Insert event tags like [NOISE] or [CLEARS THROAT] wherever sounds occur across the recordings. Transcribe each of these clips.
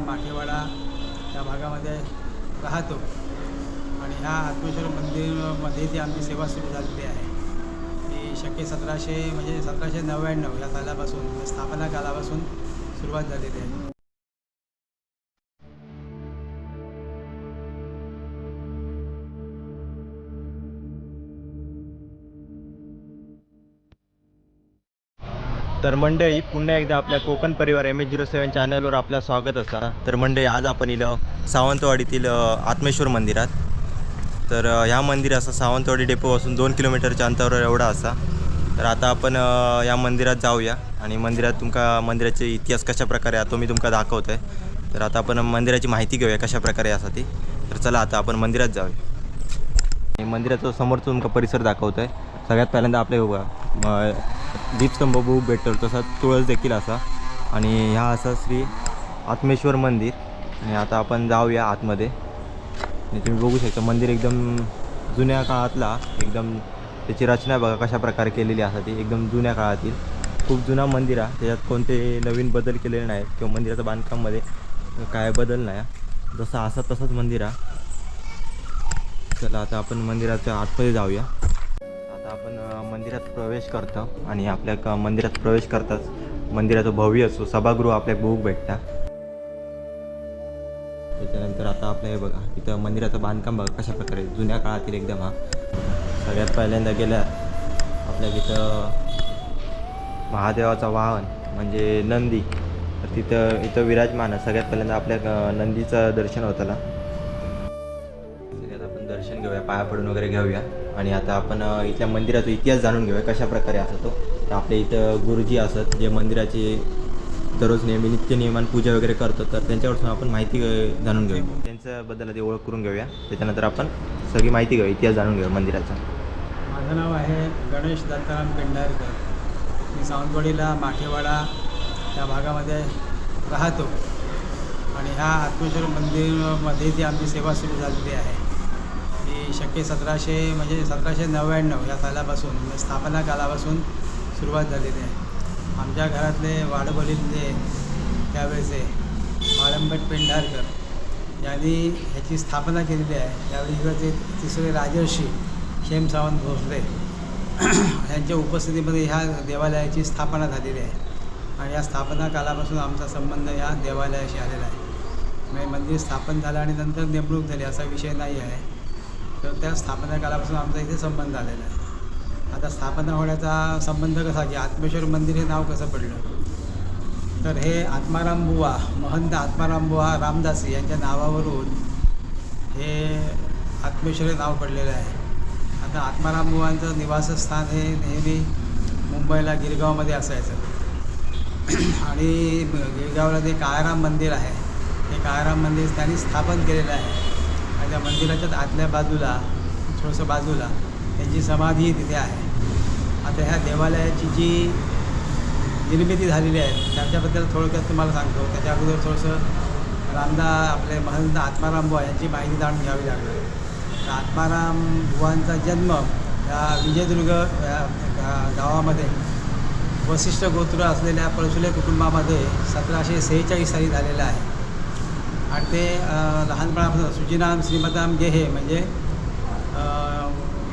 माखेवाडा त्या भागामध्ये राहतो. आणि ह्या आत्मेश्वर मंदिरमध्ये ती आमची सेवा सुरू झालेली आहे. ती शक्य सतराशे म्हणजे सतराशे नव्याण्णव या सालापासून स्थापना कालापासून सुरुवात झालेली आहे. तर मंडळी पुन्हा एकदा आपल्या कोकण परिवार एम एच झिरो सेवन चॅनलवर आपलं स्वागत असा तर मंडळी आज आपण इलं सावंतवाडीतील आत्मेश्वर मंदिरात. तर ह्या मंदिर असं सावंतवाडी डेपोपासून दोन किलोमीटरच्या अंतरावर एवढा असा. तर आता आपण या मंदिरात जाऊया आणि मंदिरात तुमका मंदिराचे इतिहास कशा प्रकारे आहे तो मी तुमका दाखवतो आहे तर आता आपण मंदिराची माहिती घेऊया कशा प्रकारे यासाठी. तर चला आता आपण मंदिरात जाऊया. आणि मंदिराचं समोरचा तुमका परिसर दाखवतो आहे सगळ्यात पहिल्यांदा आपले दीपस्तंभ बघू भेटतो तसा तुळस देखील असा. आणि ह्या असा श्री आत्मेश्वर मंदिर. आणि आता आपण जाऊया आतमध्ये. आणि तुम्ही बघू शकता मंदिर एकदम जुन्या काळातला एकदम त्याची रचना बघा कशा प्रकारे केलेली असा ती एकदम जुन्या काळातील. खूप जुना मंदिर आहे त्याच्यात कोणते नवीन बदल केलेले नाहीत किंवा मंदिराच्या बांधकाममध्ये काय बदल नाही आहे. जसं असा तसंच मंदिर आहे. चला आता आपण मंदिराच्या आतमध्ये जाऊया. आता आपण मंदिरात प्रवेश करतो आणि आपल्या मंदिरात प्रवेश करताच मंदिराचं भव्य असो सभागृह आपल्या भूक भेटता. त्याच्यानंतर आता आपलं हे बघा इथं मंदिराचं बांधकाम बघा कशा प्रकारे जुन्या काळातील एकदम हा. सगळ्यात पहिल्यांदा गेल्या आपल्या तिथं महादेवाचा वाहन म्हणजे नंदी. तर तिथं इथं विराजमान आहे. सगळ्यात पहिल्यांदा आपल्या नंदीचं दर्शन होताला. सगळ्यात आपण दर्शन घेऊया पाया पडून वगैरे घेऊया. आणि आता आपण इथल्या मंदिराचा इतिहास जाणून घेऊया कशा प्रकारे असतो तो. तर आपल्या इथं गुरुजी असत जे मंदिराची दररोज नेहमी नित्य नियमान पूजा वगैरे करतो तर त्यांच्याकडून आपण माहिती जाणून घेऊया. त्यांच्याबद्दल आधी ओळख करून घेऊया. त्याच्यानंतर आपण सगळी माहिती घेऊ इतिहास जाणून घेऊया मंदिराचा. माझं नाव आहे गणेश दत्ताराम पेंढारकर. मी सावंतवाडीला माठेवाडा त्या भागामध्ये राहतो. आणि ह्या आत्मेश्वर मंदिरमध्ये जी आमची सेवा सुरू झालेली आहे ती शक्य सतराशे म्हणजे सतराशे नव्याण्णव या सालापासून म्हणजे स्थापना कालापासून सुरुवात झालेली आहे. आमच्या घरातले वाडवडीलले त्यावेळेचे वाळंबट पेंढारकर यांनी ह्याची स्थापना केलेली आहे. त्यावेळी इकडचे तिसरे राजर्षी खेम सावंत भोसले [CLEARS THROAT] यांच्या उपस्थितीमध्ये ह्या देवालयाची स्थापना झालेली आहे. आणि या स्थापना कालापासून आमचा संबंध या देवालयाशी आलेला आहे. म्हणजे मंदिर स्थापन झालं आणि नंतर नेमणूक झाली असा विषय नाही आहे. तर त्या स्थापना कालापासून आमचा इथे संबंध आलेला आहे. आता स्थापना होण्याचा संबंध कसा की आत्मेश्वर मंदिर हे नाव कसं पडलं? तर हे आत्माराम बुवा महंत आत्माराम बुवा रामदासी यांच्या नावावरून हे आत्मेश्वर हे नाव पडलेलं आहे. आता आत्माराम बुवांचं निवासस्थान हे नेहमी मुंबईला गिरगावमध्ये असायचं. आणि गिरगावला जे काळाराम मंदिर आहे हे काळाराम मंदिर त्यांनी स्थापन केलेलं आहे. आणि त्या मंदिराच्याच आतल्या बाजूला थोडंसं बाजूला त्यांची समाधी तिथे आहे. आता ह्या देवालयाची जी निर्मिती झालेली आहे त्यांच्याबद्दल थोडक्यात तुम्हाला सांगतो. त्याच्या अगोदर थोडंसं रामदा आपले महंत आत्माराम बुवा यांची माहिती जाणून घ्यावी लागणार. तर आत्माराम बुवांचा जन्म या विजयदुर्ग या गावामध्ये वशिष्ठ गोत्र असलेल्या पळसुले कुटुंबामध्ये सतराशे सेहेचाळीस साली झालेला आहे. आणि ते लहानपणापासून सुजीनाम श्रीमताम गेहे म्हणजे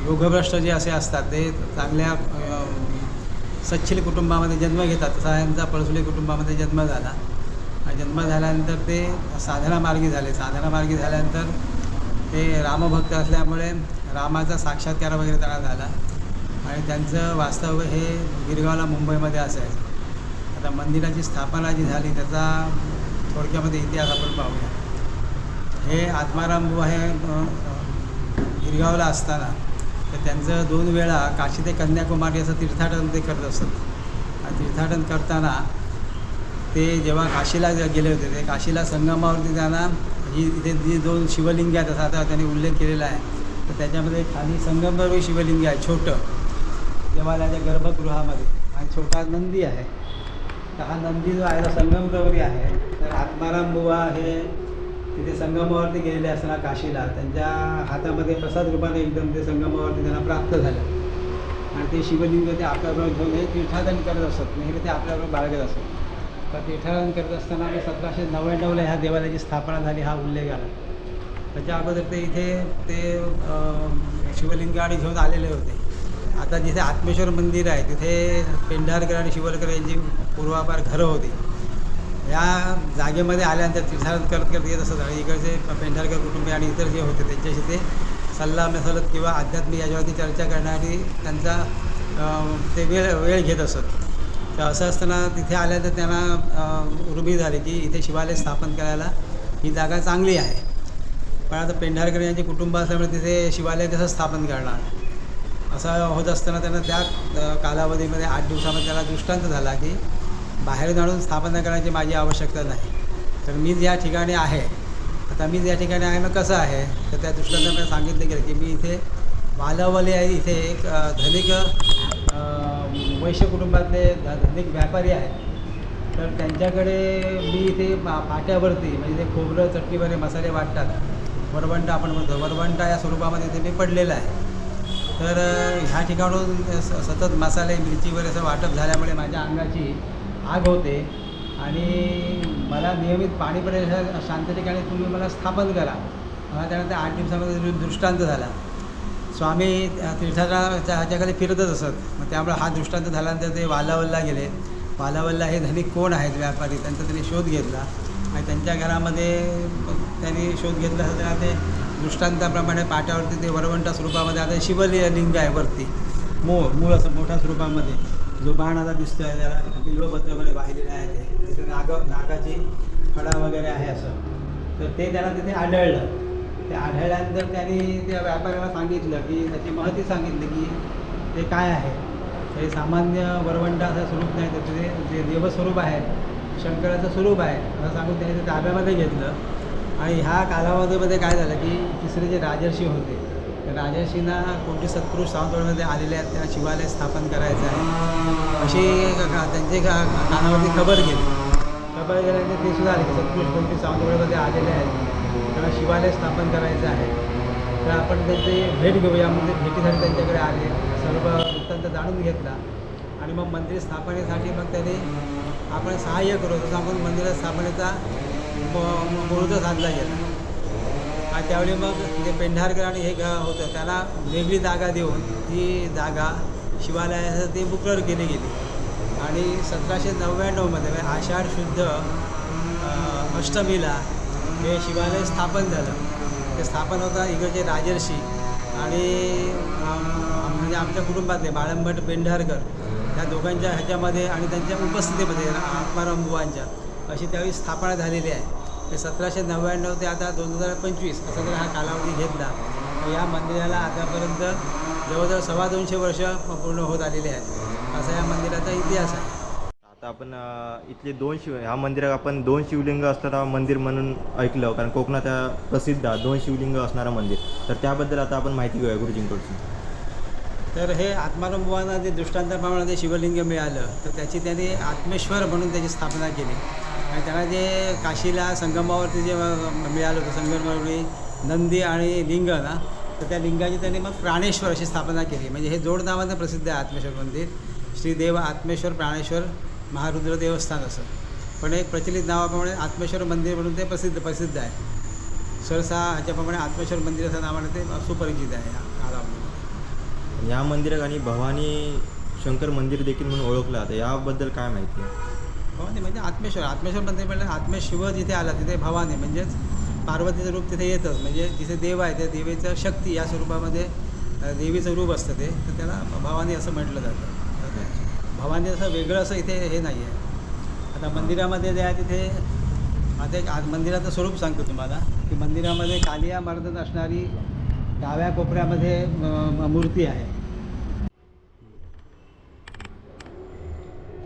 योगभ्रष्ट जे असे असतात ते चांगल्या सच्छिल कुटुंबामध्ये जन्म घेतात तसा यांचा पळसुले कुटुंबामध्ये जन्म झाला. आणि जन्म झाल्यानंतर ते साधना मार्गी झाले. साधना मार्गी झाल्यानंतर ते रामभक्त असल्यामुळे रामाचा साक्षात्कार वगैरे त्यांना झाला. आणि त्यांचं वास्तव्य हे गिरगावला मुंबईमध्ये असायचं. आता मंदिराची स्थापना जी झाली त्याचा थोडक्यामध्ये इतिहास आपण पाहूया. हे आत्माराम बुवा हे गिरगावला असताना तर त्यांचं दोन वेळा काशी ते कन्याकुमारी असं तीर्थाटन ते करत असत. आणि तीर्थाटन करताना ते जेव्हा काशीला गेले होते ते काशीला संगमावरती त्यांना ही इथे जी दोन शिवलिंग आहेत असा आता त्यांनी उल्लेख केलेला आहे. तर त्याच्यामध्ये खाली संगमरवरी शिवलिंग आहे छोटं. देवालयाच्या गर्भगृहामध्ये. आणि छोटा नंदी आहे. तर हा नंदी जो आहे तो संगमरवरी आहे. तर आत्माराम बुवा हे तिथे संगमावरती गेलेले असताना काशीला. त्यांच्या हातामध्ये प्रसाद रूपाने एकदम ते संगमावरती त्यांना प्राप्त झालं. आणि ते शिवलिंग ते आपल्याबरोबर घेऊन हे तीर्थाटन करत असत. नेहमी ते आपल्याबरोबर बाळगत असत. तर तीर्थाटन करत असताना ते सतराशे नव्याण्णवला ह्या देवालयाची स्थापना झाली हा उल्लेख आला. त्याच्या अगोदर ते इथे ते शिवलिंग आणि घेऊन आलेले होते. आता जिथे आत्मेश्वर मंदिर आहे तिथे पेंढारकर आणि शिवलकर यांची पूर्वापार घरं होती. या जागेमध्ये आल्यानंतर तीर्थाटन करत करत येत असत. आणि इकडचे पेंढारकर कुटुंबीय आणि इतर जे होते त्यांच्याशी ते सल्ला मसलत किंवा आध्यात्मिक याच्यावरती चर्चा करण्यासाठी त्यांचा ते वेळ वेळ घेत असत. तर असं असताना तिथे आल्यानंतर त्यांना उर्मी झाली की इथे शिवालय स्थापन करायला ही जागा चांगली आहे. पण आता पेंढारकर यांचे कुटुंब असल्यामुळे तिथे शिवालय कसं स्थापन करणार? असं होत असताना त्यांना त्या कालावधीमध्ये आठ दिवसामध्ये त्याला दृष्टांत झाला की बाहेरून आणून स्थापना करायची माझी आवश्यकता नाही. तर मी ज्या ठिकाणी आहे. आता मी ज्या ठिकाणी आहे मग कसं आहे? तर त्या दृष्टांतामध्ये सांगितलं गेलं की मी इथे वालावली आहे. इथे एक धनिक वैश्य कुटुंबातले ध- धनिक व्यापारी आहेत. तर त्यांच्याकडे मी इथे पा- पाट्यावरती म्हणजे ते खोबरं चटणीवरे मसाले वाटतात. वरवंटा आपण म्हणतो. वरवंटा या स्वरूपामध्ये ते मी पडलेलं आहे. तर ह्या ठिकाणून स- सतत मसाले मिरची वगैरे असं वाटप झाल्यामुळे माझ्या अंगाची आग होते. आणि मला नियमित पाणी प्रदेशात शांत ठिकाणी तुम्ही मला स्थापन करा. मला त्यानंतर आठ दिवसामध्ये दृष्टांत झाला. स्वामी तीर्थाच्या ह्याच्याकडे फिरतच असत. मग त्यामुळे हा दृष्टांत झाल्यानंतर ते वालावल्ला गेले. वालावल्ला हे धनिक कोण आहेत व्यापारी? त्यांचा त्यांनी शोध घेतला. आणि त्यांच्या घरामध्ये मग त्यांनी शोध घेतला असता ते दृष्टांताप्रमाणे पाट्यावरती ते वरवंटा स्वरूपामध्ये आता शिवलिंग आहे वरती. मूळ मूळ असं मोठ्या स्वरूपामध्ये. जो बाण आता दिसतो आहे त्याला. बिल्वपत्र वगैरे वाहिलेलं आहे ते. तिथे नाग नागाची खडा वगैरे आहे असं. तर ते त्याला तिथे आढळलं. ते आढळल्यानंतर त्यांनी त्या व्यापाऱ्याला सांगितलं की त्याची महती सांगितली की ते काय आहे? हे सामान्य वरवंटा असं स्वरूप नाही तर ते जे देवस्वरूप आहे शंकराचं स्वरूप आहे असं सांगून त्याने ते ताब्यामध्ये घेतलं. आणि ह्या कालावधीमध्ये काय झालं की तिसरे जे राजर्षी होते त्या कोणते कोणती सत्पुरुष सावंतवाडीमध्ये आलेले आहेत त्यांना शिवालय स्थापन करायचं आहे. अशी त्यांचे का- कानावरती खबर गेली. खबर गेल्याने ते सुद्धा आले की सत्पुरुष कोणते सावंतवाडीमध्ये आलेले आहेत. त्यांना शिवालय स्थापन करायचं आहे. तर आपण त्यांची भेट घेऊया. म्हणजे भेटीसाठी त्यांच्याकडे आले. सर्व वृत्तांत जाणून घेतला. आणि मग मंदिर स्थापनेसाठी मग त्याने आपण सहाय्य करू. जसं आपण मंदिर स्थापनेचा म- मुहूर्त साधला गेला. आणि त्यावेळी मग जे पेंढारकर आणि हे ग होतं त्याला वेगळी जागा देऊन ती जागा शिवालयाचं ते बुकरर केली गेली. आणि सतराशे नव्याण्णवमध्ये म्हणजे आषाढ शुद्ध अष्टमीला हे शिवालय स्थापन झालं. ते स्थापन होतं इकडचे राजर्षी आणि म्हणजे आमच्या कुटुंबातले बाळंभट पेंढारकर या दोघांच्या ह्याच्यामध्ये आणि त्यांच्या उपस्थितीमध्ये आत्माराम बुवांच्या अशी त्यावेळी स्थापना झालेली आहे. ते सतराशे नव्याण्णव ते आता दोन हजार पंचवीस असा जर हा कालावधी घेतला तर या मंदिराला आतापर्यंत जवळजवळ सव्वा दोनशे वर्ष पूर्ण होत आलेली आहेत. असा या मंदिराचा इतिहास आहे. आता आपण इथले दोन शिव ह्या मंदिरात आपण दोन शिवलिंग असणारा मंदिर म्हणून ऐकलं कारण कोकणात प्रसिद्ध दोन शिवलिंग असणारं मंदिर. तर त्याबद्दल आता आपण माहिती घेऊया गुरुजींकडून. तर हे आत्माराम बुवांना जे दृष्टांताप्रमाणे जे शिवलिंग मिळालं तर त्याची त्यांनी आत्मेश्वर म्हणून त्याची स्थापना केली. आणि त्यांना जे काशीला संगमावरती जे मिळालं होतं संगमावरती नंदी आणि लिंग ना तर त्या लिंगाची त्यांनी मग प्राणेश्वर अशी स्थापना केली. म्हणजे हे जोड नावानं प्रसिद्ध आहे आत्मेश्वर मंदिर. श्रीदेव आत्मेश्वर प्राणेश्वर महारुद्र देवस्थान असं. पण एक प्रचलित नावाप्रमाणे आत्मेश्वर मंदिर म्हणून ते प्रसिद्ध प्रसिद्ध आहे. सहसा ह्याच्याप्रमाणे आत्मेश्वर मंदिर असं नावाने ते सुपरिचित आहे या या मंदिरात आणि भवानी शंकर मंदिर देखील म्हणून ओळखलं जातं. याबद्दल काय माहिती आहे? हो, भवानी म्हणजे आत्मेश्वर. आत्मेश्वर मंदिर म्हणजे आत्मेश शिव जिथे आला तिथे भवानी. म्हणजेच पार्वतीचं रूप तिथे येतंच. म्हणजे जिथे देव आहे त्या देवीचं शक्ती या स्वरूपामध्ये देवीचं रूप असतं ते. तर त्याला भवानी असं म्हटलं जातं. भवानी असं वेगळं असं इथे हे नाही आहे आता मंदिरामध्ये जे आहे तिथे आता एक आज मंदिराचं स्वरूप सांगतो तुम्हाला. की मंदिरामध्ये कालिया मर्दन असणारी डाव्या कोपऱ्यामध्ये मूर्ती आहे.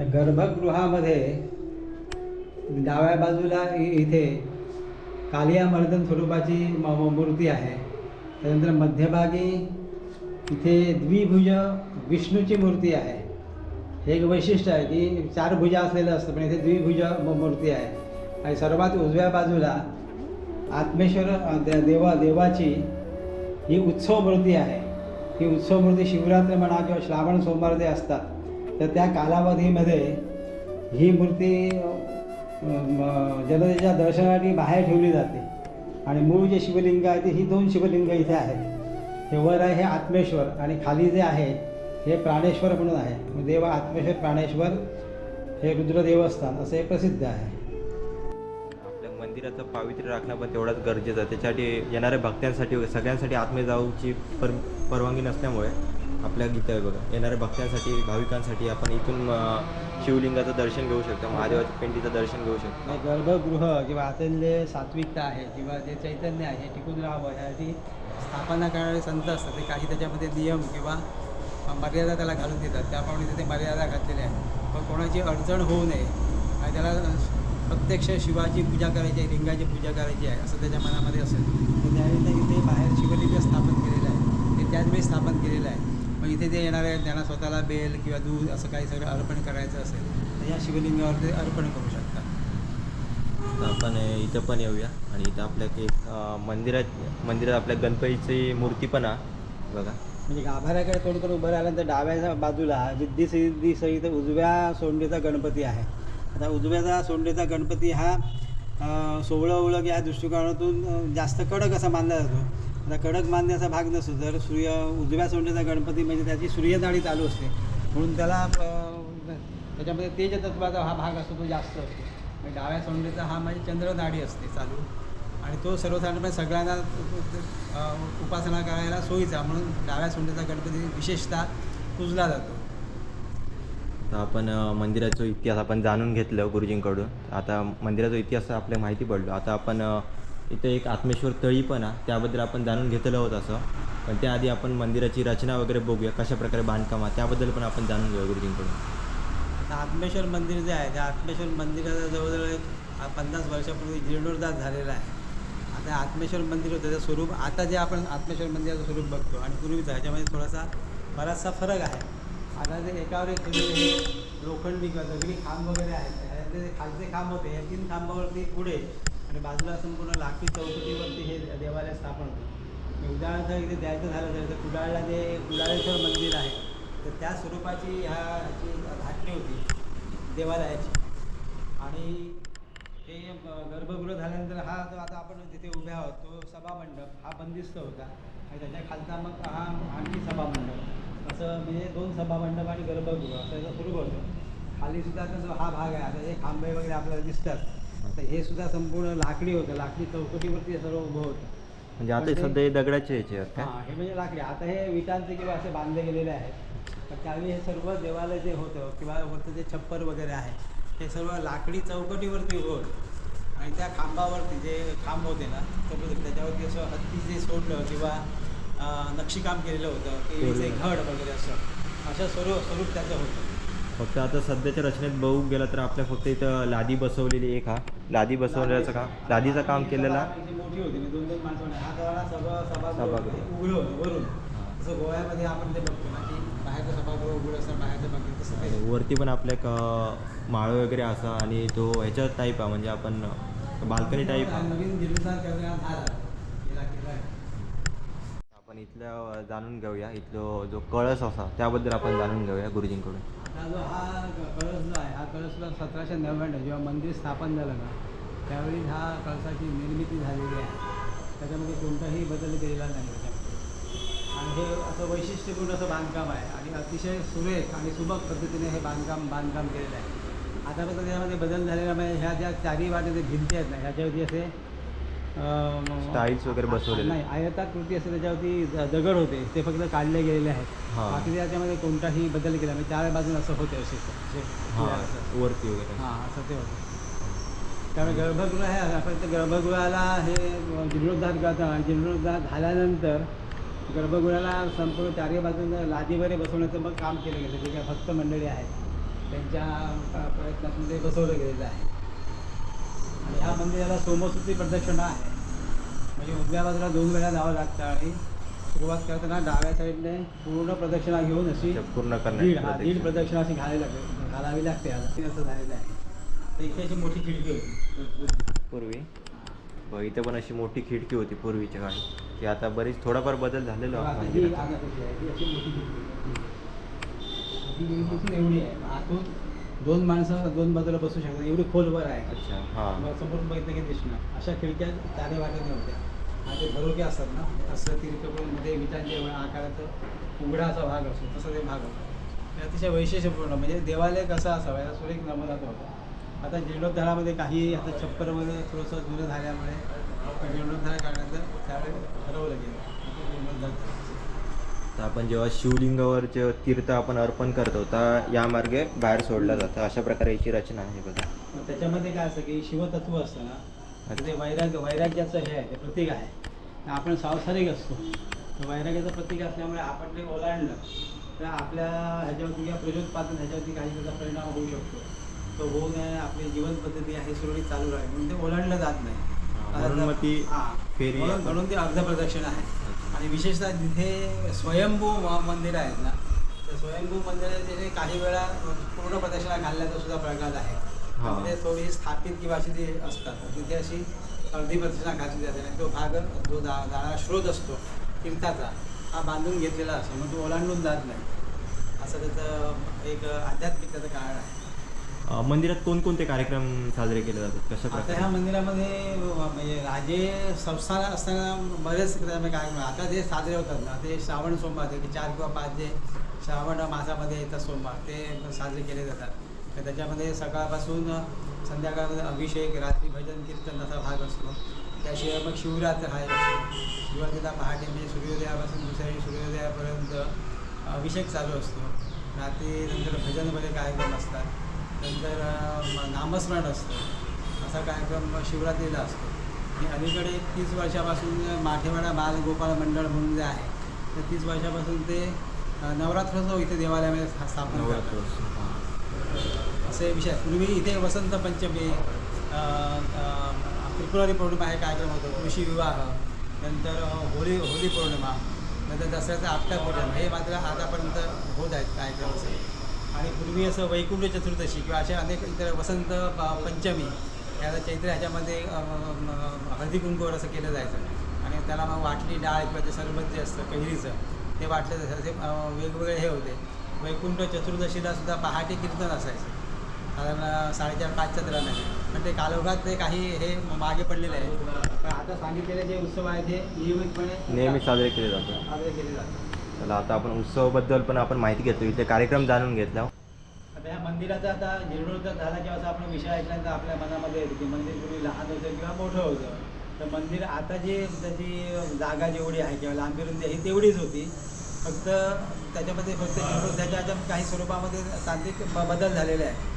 तर गर्भगृहामध्ये डाव्या बाजूला इथे कालिया मर्दन स्वरूपाची म- मूर्ती आहे. त्यानंतर मध्यभागी इथे द्विभुज विष्णूची मूर्ती आहे. हे एक वैशिष्ट्य आहे की चार भुजा असलेलं असतं पण इथे द्विभुज म- मूर्ती आहे. आणि सर्वात उजव्या बाजूला आत्मेश्वर देवा देवाची ही उत्सव मूर्ती आहे. ही उत्सव मूर्ती शिवरात्र म्हणा किंवा श्रावण सोमवार जे असतात तर त्या कालावधीमध्ये ही मूर्ती जनतेच्या दर्शनासाठी बाहेर ठेवली जाते. आणि मूळ जे शिवलिंग आहे ते ही दोन शिवलिंग इथे आहेत. हे वर आहे हे आत्मेश्वर आणि खाली जे आहे हे प्राणेश्वर म्हणून आहे. देव आत्मेश्वर प्राणेश्वर हे रुद्र देवस्थान असं हे प्रसिद्ध आहे. आपल्या मंदिराचं पावित्र्य राखणं पण तेवढाच गरजेचं आहे. त्याच्यासाठी येणाऱ्या भक्तांसाठी सगळ्यांसाठी आत्मे जाऊची पर परवानगी नसल्यामुळे आपल्या गीता आहे बघा. येणाऱ्या भक्तांसाठी भाविकांसाठी आपण इथून शिवलिंगाचं दर्शन घेऊ शकतो महादेवाच्या पिंडीचं दर्शन घेऊ शकतो. हे गर्भगृह किंवा आतले सात्विकता आहे किंवा जे चैतन्य आहे हे टिकून राहावं. यासाठी स्थापना करणारे संत असतात. ते काही त्याच्यामध्ये नियम किंवा मर्यादा त्याला घालून देतात. त्याप्रमाणे तिथे मर्यादा घातलेल्या आहेत. पण कोणाची अडचण होऊ नये. आणि त्याला प्रत्यक्ष शिवाची पूजा करायची आहे लिंगाची पूजा करायची आहे असं त्याच्या मनामध्ये असेल. तर त्यावेळी ते इथे बाहेर शिवलिंग स्थापन केलेलं आहे. ते त्याच वेळी स्थापन केलेलं आहे. मग इथे ते येणारे त्यांना स्वतःला बेल किंवा दूध असं काही सगळं अर्पण करायचं असेल तर या शिवलिंगावर ते अर्पण करू शकतात आपण इथं पण येऊया. आणि इथं आपल्या एक मंदिरात मंदिरात आपल्या गणपतीची मूर्ती पण आहे. बघा. म्हणजे गाभाऱ्याकडे तोंड करून उभं राहिल्यानंतर डाव्या बाजूला विद्धी सिद्धी सहित उजव्या सोंडेचा गणपती आहे. आता उजव्याचा सोंडेचा गणपती हा अं, सोवळं ओळख या दृष्टिकोनातून जास्त कडक असा मानला जातो. आता कडक मानण्याचा भाग नसतो जर सूर्य उजव्या सोंडेचा गणपती म्हणजे त्याची सूर्यनाडी चालू असते. म्हणून त्याला त्याच्यामध्ये तेज तत्वाचा हा भाग असतो तो जास्त असतो. म्हणजे डाव्या सोंडेचा हा म्हणजे चंद्रदाढी असते चालू. आणि तो सर्वसाधारणपणे सगळ्यांना उपासना करायला सोयीचा. म्हणून डाव्या सोंडेचा गणपती विशेषतः पूजला जातो. तर आपण मंदिराचा इतिहास आपण जाणून घेतलं गुरुजींकडून. आता मंदिराचा इतिहास आपल्या माहिती पडलो. आता आपण इथं एक आत्मेश्वर तळी पण आहे. त्याबद्दल आपण जाणून घेतलं होतं असं. पण त्याआधी आपण मंदिराची रचना वगैरे बघूया कशा प्रकारे बांधकाम आहे त्याबद्दल पण आपण जाणून घेऊया गुरुजींकडून. आता आत्मेश्वर मंदिर जे आहे त्या आत्मेश्वर मंदिराचा जवळजवळ एक पन्नास वर्षापूर्वी जीर्णोद्धार झालेला आहे. आता आत्मेश्वर मंदिर होतं त्याचं स्वरूप आता जे आपण आत्मेश्वर मंदिराचं स्वरूप बघतो आणि पूर्वीचं ह्याच्यामध्ये थोडासा बराचसा फरक आहे. आता जे एकावर एक लोखंड लोखंडी दगडी खांब वगैरे आहेत जे खालचे खांब होते या तीन खांबावरती पुढे आणि बाजूला संपूर्ण लाकडी चौकटीवरती हे देवालय स्थापन होतं. उदाहरणार्थ इथे द्यायचं झालं तर कुडाळला जे कुडाळेश्वर मंदिर आहे तर त्या स्वरूपाची ह्या ह्याची धाटणी होती देवालयाची. आणि ते गर्भगृह झाल्यानंतर हा जो आता आपण जिथे उभे आहोत तो सभामंडप हा बंदिस्त होता. आणि त्याच्या खालचा मग हा आणखी सभामंडप. असं म्हणजे दोन सभामंडप आणि गर्भगृह असं सुरू होतं. खाली सुद्धा जो हा भाग आहे आता हे खांबे वगैरे आपल्याला दिसतात. तर हे सुद्धा संपूर्ण लाकडी होतं. लाकडी चौकटीवरती हे सर्व उभं होतं. म्हणजे आता ते- सध्या हे दगडाचे याचे आहेत हां हे म्हणजे लाकडी. आता हे विटांचे किंवा असे बांधले गेलेले आहेत. पण त्यावेळी हे सर्व देवालय जे होतं किंवा वरचं जे छप्पर वगैरे आहे ते सर्व लाकडी चौकटीवरती उभं होतं. आणि त्या खांबावरती जे खांब होते ना चौकटी त्याच्यावरती असं हत्ती जे सोडलं किंवा अं, नक्षीकाम केलेलं होतं केळीचे घड वगैरे असं असं स्वरूप स्वरूप त्याचं होतं. फक्त आता सध्याच्या रचनेत बघू गेलं तर आपल्या फक्त इथं लादी बसवलेली एक हा. लादी बसवण्याचं काम लादीचं काम केलेला वरती पण आपल्या एक माळ वगैरे असा आणि तो ह्याच्या टाईप आहे म्हणजे आपण बाल्कनी टाईप. आपण इथल्या अ, जाणून घेऊया इथलो जो कळस असा त्याबद्दल आपण जाणून घेऊया गुरुजींकडून. आता जो हा कळस जो आहे हा कळस सतराशे नव्याण्णव जेव्हा मंदिर स्थापन झालं ना त्यावेळी हा कळसाची निर्मिती झालेली आहे. त्याच्यामध्ये कोणताही बदल केलेला नाही आणि हे असं वैशिष्ट्यपूर्ण असं बांधकाम आहे. आणि अतिशय सुरेख आणि सुबक पद्धतीने हे बांधकाम बांधकाम केलेलं आहे. आतापर्यंत त्याच्यामध्ये बदल झालेला म्हणजे ह्या ज्या चारी वाटे भिंती आहेत ना ह्याच्यावरती असे Tiles वगैरे बसवलेले. नाही आयताकृती असे त्याच्यावरती दगड होते ते फक्त काढले गेलेले आहेत. बाकी त्याच्यामध्ये कोणताही बदल केला म्हणजे चार बाजून असं होते असे हां. वरती वगैरे. हां असं ते होतं. त्यामुळे गर्भगृह आहे आपण त्या गर्भगृहाला हे जीर्णोद्धार करता आणि जीर्णोद्धार झाल्यानंतर गर्भगृहाला संपूर्ण चारही बाजून लादीवरे बसवण्याचं मग काम केलं गेलं. जे काही भक्त मंडळी आहेत त्यांच्या अ, प्रयत्नातून ते बसवलं गेलेलं आहे. ह्या मंदिराला सोमसूत्री प्रदक्षिणा आहे. म्हणजे उजव्या बाजूला दोन वेळा जावं लागतं आणि सुरुवात करताना डाव्या साईडने पूर्ण प्रदक्षिणा घेऊन अशी पूर्ण दीड हा प्रदक्षिणा. अशी घालावी लागते घालावी लागते असं झालेलं आहे. तर इथे अशी मोठी खिडकी होती. पूर्वी? व इथे पण अशी मोठी खिडकी होती पूर्वीच्या काळी ती आता बरीच थोडाफार बदल झालेला ही ही. ही एवढी आहे. आतून दोन माणसं दोन बाजूला बसू शकतात. एवढी खोलवर आहे. अच्छा. हां. मग समोरून बघितलं की दिसणार. अशा खिडक्या चारी वाटत नव्हत्या. आणि ते झरोके असतात ना असं तिरकं मध्ये विटांच्या आकारात उघडा असा भाग असतो. तसा ते भाग होता ते अतिशय वैशिष्ट्यपूर्ण. म्हणजे देवालय कसा असावा याचा सुरेख नमुना तो होता. आता जीर्णोद्धारामध्ये काही आता छप्पर वगैरे थोडंसं जुनं झाल्यामुळे जीर्णोद्धार करण्याचं त्यावेळी ठरवलं गेलं. जीर्णोद्धार. तर आपण जेव्हा शिवलिंगावरचे तीर्थ आपण अर्पण करतो तर या मार्गे बाहेर सोडलं जातं. अशा प्रकारे याची रचना आहे बघा. मग त्याच्यामध्ये काय असतं की शिवतत्व असतं ना तर ते वैराग्य वैराग्याचं हे आहे ते प्रतीक आहे. तर आपण संसारिक असतो. तर वैराग्याचं प्रतीक असल्यामुळे आपण ते ओलांडलं तर आपल्या ह्याच्यावरती किंवा प्रजोत्पादन ह्याच्यावरती काही त्याचा परिणाम होऊ शकतो. तो होऊ नये आपली जीवन पद्धती आहे सुरळीत चालू राहील म्हणून ते ओलांडलं जात नाही. म्हणून मग ती हां. फेरी म्हणून ते अर्धप्रदक्षिण आहे. आणि विशेषतः जिथे स्वयंभू मंदिर आहेत ना तर स्वयंभू मंदिरात तिथे काही वेळा पूर्ण प्रदक्षिणा घालण्याचा सुद्धा प्रकार आहे. म्हणजे थोडी स्थापित किंवा अशी ती असतात. तिथे अशी अर्धी प्रदक्षिणा घातली जाते आणि तो भाग जो जा जाणारा स्रोत असतो तीर्थाचा हा बांधून घेतलेला असतो. मग तो ओलांडून जात नाही. असं त्याचं एक आध्यात्मिक त्याचं कारण आहे. मंदिरात कोणकोणते कार्यक्रम साजरे केले जातात? कशा आता ह्या प्रकारे मंदिरामध्ये म्हणजे राजे संस्थान असताना बरेच कार्यक्रम आता जे साजरे होतात ना ते श्रावण सोमवार ते की चार किंवा पाच जे श्रावण मासामध्ये येतात सोमवार ते साजरे केले जातात. तर त्याच्यामध्ये सकाळपासून संध्याकाळमध्ये अभिषेक रात्री भजन कीर्तन असा भाग असतो. त्याशिवाय मग शिवरात्र हा एक असतो. शिवरात्रीला पहाटे म्हणजे सूर्योदयापासून दुसऱ्या दिवशी सूर्योदयापर्यंत अभिषेक चालू असतो. रात्री नंतर भजन वगैरे कार्यक्रम असतात. नंतर नामस्मरण असतं. असा कार्यक्रम शिवरात्रीला असतो. आणि अलीकडे तीस वर्षापासून माठेवाडा बाल गोपाळ मंडळ म्हणून जे आहे तर तीस वर्षापासून ते नवरात्रोत्सव इथे देवालयामध्ये स्था- स्थापन करतात. असे विषय. पूर्वी इथे वसंत पंचमी त्रिपुरारी पौर्णिमा हे कार्यक्रम होतो. कृषी विवाह नंतर होळी होळी पौर्णिमा नंतर दसऱ्याचं आपटा पूजन हे मात्र आतापर्यंत होत आहेत कार्यक्रम असे आणि पूर्वी असं वैकुंठ चतुर्दशी किंवा अशा अनेक इतर वसंत प- पंचमी याला चैत्र ह्याच्यामध्ये अं, अं, हळदी कुंकूवर असं केलं जायचं. आणि त्याला मग वाटली डाळ किंवा ते सरबत जे असतं कैरीचं ते वाटलं जायचं. असे वेगवेगळे हे होते. वैकुंठ चतुर्दशीला सुद्धा पहाटे कीर्तन असायचं. साधारण साडेचार पाचच्या दरम्यान. पण ते कालोखात ते काही हे मागे पडलेले आहे पण आता सांगितलेले जे उत्सव आहेत हे नियमितपणे नेहमी साजरे केले जातात. साजरे केले जातात. चला आता आपण उत्सवाबद्दल पण आपण माहिती घेतो. इथे कार्यक्रम जाणून घेतला. आता ह्या मंदिराचा आता जीर्णोद्धार झाला जेव्हा आपण विषय ऐकल्यानंतर आपल्या मनामध्ये येतो की मंदिर पूर्वी लहान होतं किंवा मोठं होतं. तर मंदिर आता जे त्याची जागा जेवढी आहे किंवा लांबी रुंदी आहे ही तेवढीच होती. फक्त त्याच्यामध्ये फक्त जीर्णोद्धाच्या काही स्वरूपामध्ये तांत्रिक ब- बदल झालेले आहे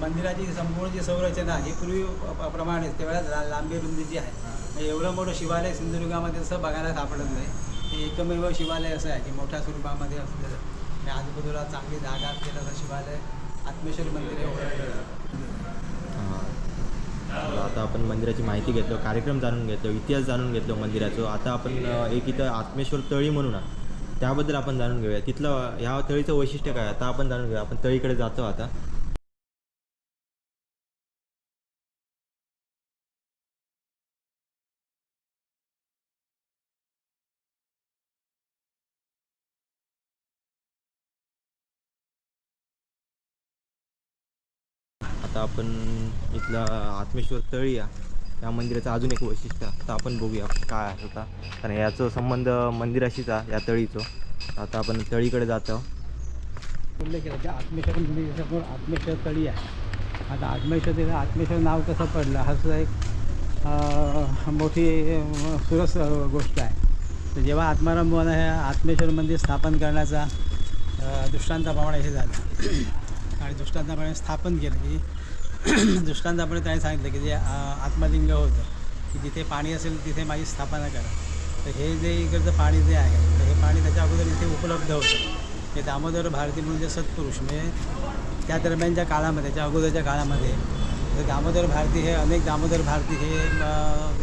मंदिराची संपूर्ण जी संरचना ही पूर्वी प्रमाणेच तेवढ्याच लांबी रुंदी जी आहे म्हणजे एवढं मोठं शिवालय सिंधुदुर्गामध्ये असं बघायला सापडत नाही. हे एकमेव शिवालय असं आहे की मोठ्या स्वरूपामध्ये असलेलं. आणि आजूबाजूला चांगली जागा असलेलं असं शिवालय आत्मेश्वर मंदिर हां. आता आपण मंदिराची माहिती घेतलो कार्यक्रम जाणून घेतलो इतिहास जाणून घेतलो मंदिराचं. आता आपण एक इथं आत्मेश्वर तळी म्हणून त्याबद्दल आपण जाणून घेऊया. तिथलं ह्या तळीचं वैशिष्ट्य काय आता आपण जाणून घेऊया. आपण तळीकडे जातो आता. आता आपण इथलं आत्मेश्वर तळी आहे या मंदिराचं अजून एक वैशिष्ट्य आता आपण बघूया काय आहे कारण याचं संबंध मंदिराशीच आहे या तळीचं. आता आपण तळीकडे जातो उल्लेख केला की आत्मेश्वर मंदिरासमोर आत्मेश्वर तळी आहे. आता आत्मेश्वर आत्मेश्वर नाव कसं पडलं हा सुद्धा एक मोठी सुरस गोष्ट आहे. तर जेव्हा आत्माराम भवन हे आत्मेश्वर मंदिर स्थापन करण्याचा दृष्टांताप्रमाणे हे झालं. आणि दृष्टांताप्रमाणे स्थापन केलं की [CLEARS THROAT] दृष्टांताप्रमाणे त्याने सांगितलं की जे आत्मलिंग होतं की जिथे पाणी असेल तिथे माझी स्थापना करा. तर हे जे इकडचं पाणी जे आहे तर हे पाणी त्याच्या अगोदर इथे उपलब्ध होतं. हे दामोदर भारती म्हणून जे सत्पुरुष म्हणजे त्या दरम्यानच्या काळामध्ये त्याच्या अगोदरच्या काळामध्ये तर दामोदर भारती हे अनेक दामोदर भारती हे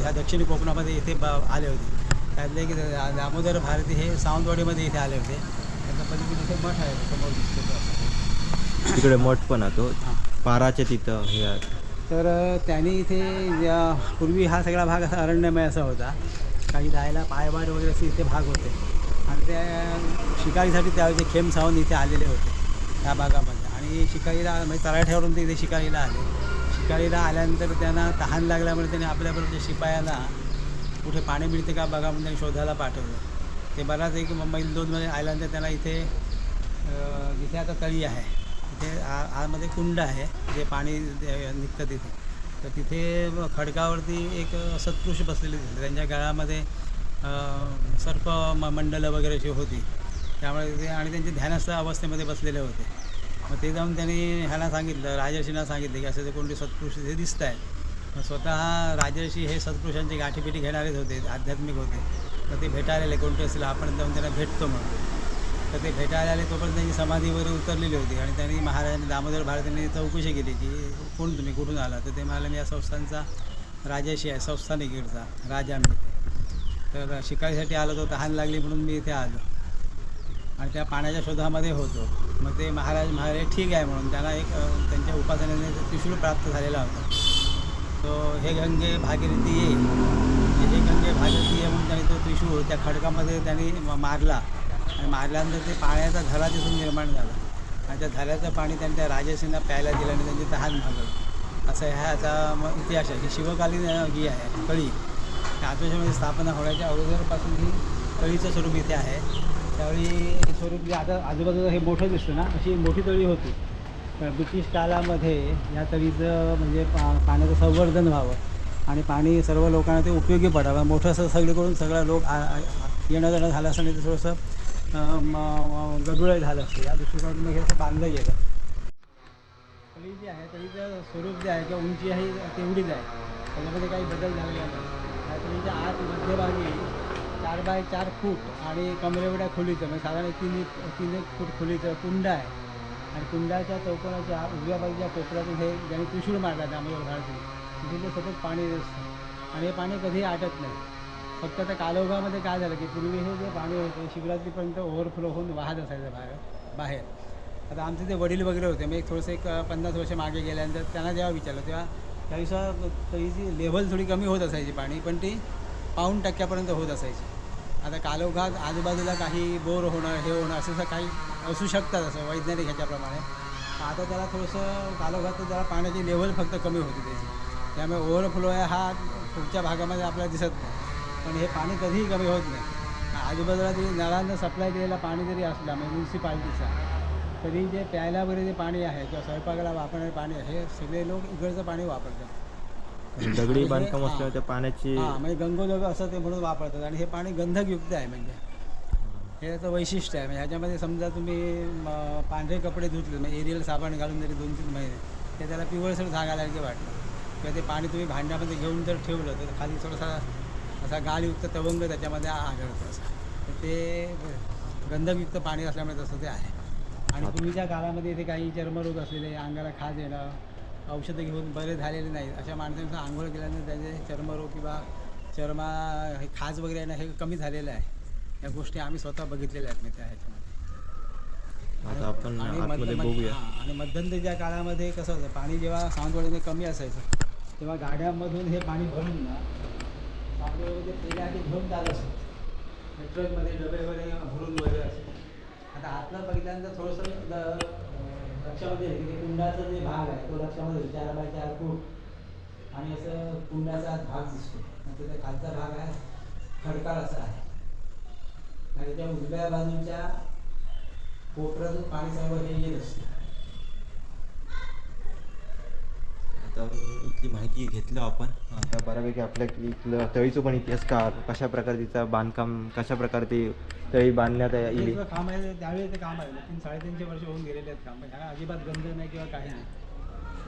ह्या दक्षिण कोकणामध्ये इथे ब आले होते. त्यातले की दामोदर भारती हे सावंतवाडीमध्ये इथे आले होते. त्यांचा पलीकडे इथे मठ आहे समोर दिसतो. तिकडे मठ पण आहे तो. हां. पाराच्या तिथं हे तर त्यांनी इथे ज्या पूर्वी हा सगळा भाग असा अरण्यमय असा होता. काही जायला पायवाट वगैरे असे इथे भाग होते. आणि त्या शिकारीसाठी त्यावेळेचे खेम सावंत इथे आलेले होते त्या भागामध्ये. आणि शिकारीला म्हणजे तराठ्यावरून ते इथे शिकारीला आले. शिकारीला आल्यानंतर त्यांना तहान लागल्यामुळे त्यांनी आपल्याबरोबर शिपायाला कुठे पाणी मिळते का बघा म्हणून त्यांनी शोधायला पाठवलं. ते बराच एक मुंबई दोनमध्ये आल्यानंतर त्यांना इथे जिथे आता तळी आहे. तिथे आ- आतमध्ये कुंड आहे जे पाणी ते निघतं तिथे. तर तिथे खडकावरती एक सत्पुरुष बसलेले दिसले. त्यांच्या गळ्यामध्ये सर्प म मंडलं वगैरे अशी होती. त्यामुळे ते आणि त्यांचे ध्यानस्थ अवस्थेमध्ये बसलेले होते. मग ते जाऊन त्यांनी ह्याला सांगितलं राजर्षींना सांगितलं की असे ते कोणते सत्पुरुष तिथे दिसत आहेत मग स्वतः राजर्षी हे सत्पुरुषांची गाठीपिठी घेणारेच होते आध्यात्मिक होते. तर ते भेटायला कोणते असेल आपण जाऊन त्यांना भेटतो म्हणून. तर ते भेटायला आले तोपर्यंत त्यांची समाधी वगैरे उतरलेली होती. आणि त्यांनी महाराजांनी दामोदर भारतांनी चौकशी केली की कोण तुम्ही कुठून आला? तर ते म्हणाले मी या संस्थांचा राजाशी आहे संस्थानिकीचा राजा मी. तर शिकारीसाठी आलो तो तहान लागली म्हणून मी इथे आलो. आणि त्या पाण्याच्या शोधामध्ये होतो. मग ते महाराज महाराज ठीक आहे म्हणून त्यांना एक त्यांच्या उपासनेने त्रिशूळ प्राप्त झालेला होता. तो हे गंगे भागीरथी ये. हे गंगे भागीरथी ये म्हणून त्यांनी तो त्रिशूळ त्या खडकामध्ये त्यांनी म- मारला. आणि मारल्यानंतर ते पाण्याचा झरा तिथून निर्माण झाला. आणि त्या झऱ्याचं पाणी त्यांच्या राजसींना राजसेना प्यायला दिलं आणि त्यांची तहान भागवली. असं ह्याचा मग इतिहास आहे. ही शिवकालीन ही आहे. कळी. त्या स्थापना होण्याच्या अगोदरपासून ही तळीचं स्वरूप इथे आहे. त्यावेळी हे स्वरूप जे आता आजूबाजूला हे मोठं दिसतं ना अशी मोठी तळी होती. ब्रिटिश काळामध्ये या तळीचं म्हणजे पा पाण्याचं संवर्धन व्हावं आणि पाणी सर्व लोकांना ते उपयोगी पडावं. मोठं असं सगळीकडून सगळं लोक आ- येणं जाणं झालं असं नाही थोडंसं गडुळे झालं असतं. या दृष्टिकोनातून हे असं बांधलं गेलं. तळी जी आहे तळीचं स्वरूप जे आहे किंवा उंची आहे तेवढीच आहे. त्याच्यामध्ये काही बदल झालेला नाही. या तळीच्या आत मध्यभागी चार बाय चार फूट आणि कमरेवड्या खोलीचं म्हणजे साधारण तीन तीन एक फूट खोलीचं कुंड आहे. आणि कुंडाच्या चौकोनाच्या उजव्या बाजूच्या कोपऱ्यातून हे ज्यांनी त्रिशूळ मारला त्यामध्ये भारती तिथे ते सतत पाणी असतं आणि हे पाणी कधीही आटत नाही. फक्त त्या कालोगामध्ये काय झालं की पूर्वी हे जे पाणी होतं शिवरात्रीपर्यंत ओव्हरफ्लो होऊन वाहत असायचं बाहेर बाहेर. आता आमचे ते वडील वगैरे होते मी एक थोडंसं एक पन्नास वर्ष मागे गेल्यानंतर त्यांना जेव्हा विचारलं तेव्हा त्यावेळेस तरीची लेवल थोडी कमी होत असायची पाणी पण ती पाऊण टक्क्यापर्यंत होत असायची. आता कालोघात आजूबाजूला काही बोर होणं हे होणं असं असं काही असू शकतात असं वैज्ञानिक ह्याच्याप्रमाणे. आता त्याला थोडंसं कालोघात जरा पाण्याची लेवल फक्त कमी होती त्याची. त्यामुळे ओव्हरफ्लो आहे हा पुढच्या भागामध्ये आपल्याला दिसत नाही. पण हे पाणी कधीही कमी होत नाही. आजूबाजूला जरी नळांना सप्लाय केलेला पाणी जरी असला म्हणजे म्युन्सिपाल्टीचा तरी जे प्यायला वगैरे जे पाणी आहे किंवा स्वयंपाकाला वापरणारे पाणी आहे हे सगळे लोक इकडचं पाणी वापरतात. दगडी हे- बांधकाम. असल्यामुळे त्या पाण्याची हां म्हणजे गंगोदग असं ते म्हणून वापरतात आणि हे पाणी गंधकयुक्त आहे म्हणजे. हे त्याचं वैशिष्ट्य आहे. म्हणजे ह्याच्यामध्ये समजा तुम्ही म, पांढरे कपडे धुतले म्हणजे एरियल साबण घालून जरी दोन तीन महिने ते त्याला पिवळसर झागासारखे वाटलं. किंवा ते पाणी तुम्ही भांड्यामध्ये घेऊन जर ठेवलं तर खाली थोडासा असा गाळयुक्त तवंग त्याच्यामध्ये आढळतो असं. ते गंधकयुक्त पाणी असल्यामुळे तसं ते आहे. आणि पूर्वीच्या काळामध्ये इथे काही चर्मरोग असलेले अंगाला खाज येणं औषधं घेऊन बरे झालेले नाहीत अशा माणसांचं आंघोळ केल्यानंतर त्याचे चर्मरोग किंवा चर्मा हे खाज वगैरे येणं हे कमी झालेलं आहे. या गोष्टी आम्ही स्वतः बघितलेल्या आहेत मी त्या ह्याच्यामध्ये. आणि आणि मध्यंतरीच्या काळामध्ये कसं होतं पाणी जेव्हा सावंतवाडीमध्ये कमी असायचं तेव्हा गाड्यांमधून हे पाणी भरून ना आपले पेल्या ते घेऊन जात असत ट्रकमध्ये डबे वगैरे भरून वगैरे असत आता आतलं बघितल्यानंतर थोडंसं द- लक्षामध्ये की कुंडाचा जे भाग आहे तो लक्षामध्ये चार बाय चार फूट. आणि असं कुंडाचा भाग दिसतो. त्याचा खालचा भाग आहे खडकाळ असा आहे. आणि त्या उजव्या बाजूच्या कोपऱ्यातून पाणी सर्व हे येत असते आता इथली माहिती घेतलं आपण. आता बऱ्यापैकी आपल्या इथलं तळीचं पण इतिहास का कशा प्रकारे तिचं बांधकाम कशा प्रकारे ते तळी बांधण्यात हे येईल काम आहे त्यावेळी ते काम आहे. तीन साडेतीनशे वर्ष होऊन गेलेले आहेत काम. ह्याला अजिबात गंध नाही किंवा काही नाही.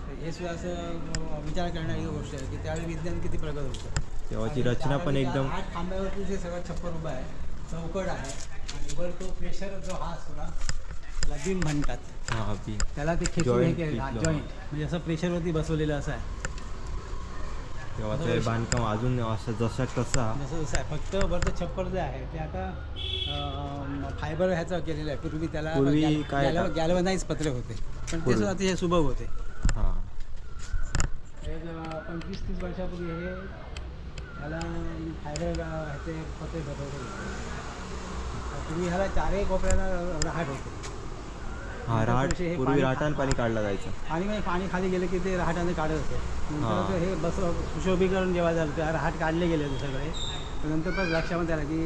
तर हे सुद्धा असं विचार करण्याची गोष्ट आहे की त्यावेळी विज्ञान किती प्रगत होतं. तेव्हाची रचना पण एकदम आठ खांब्यावरती जे सगळं छप्पर उभं आहे चौकट आहे आणि वर तो प्रेशर जो हा असतो ना त्याला बीम म्हणतात. हां बी त्याला ते खेचून हे Joint. केलं. जॉईंट म्हणजे असं प्रेशरवरती बसवलेलं असं आहे. तेव्हा ते बांधकाम अजून असं जसं तसा. जसं जसं आहे. फक्त वरचं छप्पर जे आहे ते आता फायबर ह्याचं केलेलं आहे. पूर्वी त्याला पूर्वी काय? गॅल्वनाईज पत्रे होते. पण ते पूर्वी. सुद्धा अतिशय सुबक होते. हां. एक पंचवीस तीस वर्षापूर्वी हे ह्याला फायबर ह्याचे पत्रे बसवले होते. पूर्वी ह्याला चारही कोपऱ्याला रहाट होते. हा राहट हे पूर्वी राहटान पाणी काढलं जायचं. आणि मग पाणी खाली गेलं की ते रहाटाने काढत होते. हां. नंतर हे बस सुशोभीकरण जेव्हा झालं ते रहाट काढले गेले होते सगळे. तर नंतर पण लक्षामध्ये आलं की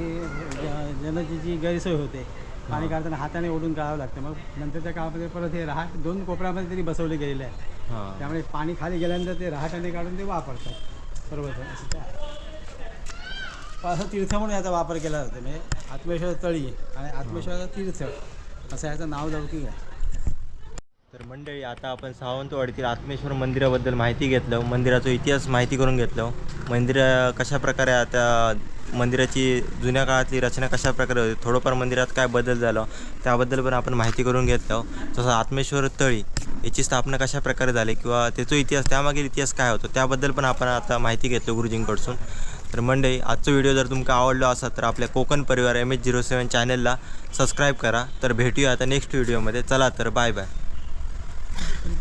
ज- जनाची जी गैरसोय होते पाणी काढताना हाताने ओढून काढावं लागतं. मग नंतरच्या काळामध्ये परत हे रहाट दोन कोपऱ्यामध्ये तरी बसवले गेलेले आहे त्यामुळे पाणी खाली गेल्यानंतर ते रहाटाने काढून ते वापरतात. बरोबर असं असं तीर्थ म्हणून याचा वापर केला जातो. म्हणजे आत्मेश्वर तळी आणि आत्मेश्वराचा तीर्थ असं याचं नाव लौकिक आहे तर मंडळी आता आपण सावंतवाडीतील आत्मेश्वर मंदिराबद्दल माहिती घेतलं. मंदिराचा इतिहास माहिती करून घेतलं. मंदिर कशा प्रकारे आता मंदिराची जुन्या काळातली रचना कशा प्रकारे होती थोडंफार मंदिरात काय बदल झालं त्याबद्दल पण आपण माहिती करून घेतलं. तसं आत्मेश्वर तळी याची स्थापना कशा प्रकारे झाली किंवा त्याचा इतिहास त्यामागील इतिहास काय होतो त्याबद्दल पण आपण आता माहिती घेतलं गुरुजींकडसून. तर मंडळी आजचा व्हिडिओ जर तुमका आवडला असा तर आपल्या कोकण परिवार एम एच झिरो सेवन चॅनलला सबस्क्राईब करा. तर भेटूया आता नेक्स्ट व्हिडिओमध्ये. चला तर बाय बाय. Thank you.